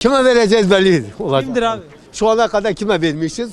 Kime vereceğiz belli olacak. Kimdir abi? Şu ana kadar kime vermişiz?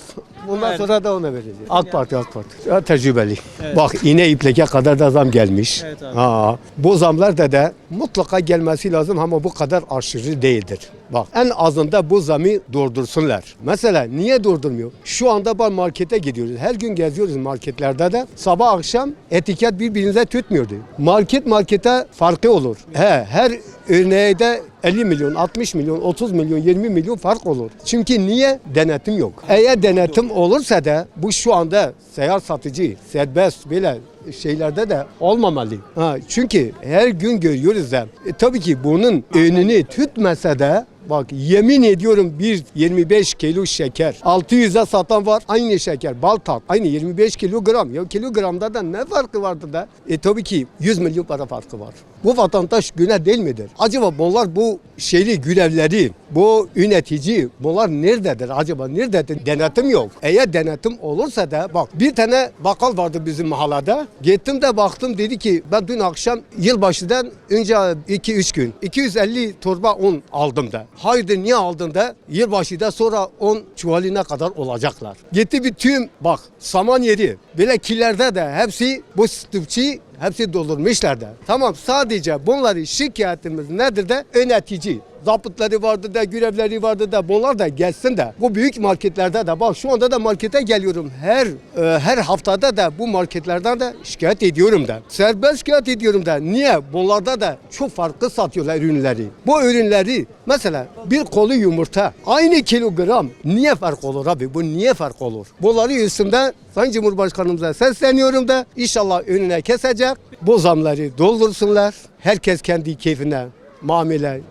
Bundan Evet. sonra da ona vereceğiz. AK Parti, AK Parti. Ya, tecrübeli. Evet. Bak iğne ipleke kadar da zam gelmiş. Evet abi. Ha, bu zamlar da da mutlaka gelmesi lazım ama bu kadar aşırı değildir. Bak en azında bu zamı durdursunlar. Mesela niye durdurmuyor? Şu anda ben markete gidiyoruz. Her gün geziyoruz marketlerde de. Sabah akşam etiket birbirinize tutmuyordu. Market markete farkı olur. He, her örneğe de 50 milyon, 60 milyon, 30 milyon, 20 milyon fark olur. Çünkü niye? Denetim yok. Eğer denetim olursa da bu şu anda seyahat satıcı, serbest böyle şeylerde de olmamalı. Ha, çünkü her gün görüyoruz da e, tabii ki bunun önünü tutmasa da Bak yemin ediyorum bir 25 kilo şeker 600'e satan var aynı şeker bal tat aynı 25 kilogram ya kilogramda da ne farkı vardı da e tabii ki 100 milyon para farkı var. Bu vatandaş güne değil midir? Acaba bunlar bu şeyli görevleri bu yönetici bunlar nerededir acaba nerededir denetim yok. Eğer denetim olursa da bak bir tane bakkal vardı bizim mahallede gittim de baktım dedi ki ben dün akşam yılbaşından önce 2-3 gün 250 torba un aldım da. Haydi niye aldın da? Yılbaşıda sonra 10 çuvalına kadar olacaklar. Gitti bir tüm bak saman yeri. Böyle kilerde de hepsi bu stüpçü hepsi doldurmuşlar da. Tamam sadece bunları şikayetimiz nedir de yönetici. Zapıtları vardı da, görevleri vardı da bunlar da gelsin de. Bu büyük marketlerde de bak şu anda da markete geliyorum. Her e, her haftada da bu marketlerden de şikayet ediyorum da. Serbest şikayet ediyorum da. Niye? Bunlarda da çok farklı satıyorlar ürünleri. Bu ürünleri mesela bir kolu yumurta aynı kilogram niye fark olur abi? Bu niye fark olur? Bunları üstünde Sayın Cumhurbaşkanımıza sesleniyorum da inşallah önüne kesecek. Bu zamları doldursunlar. Herkes kendi keyfine muamele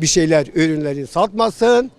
bir şeyler ürünleri satmasın.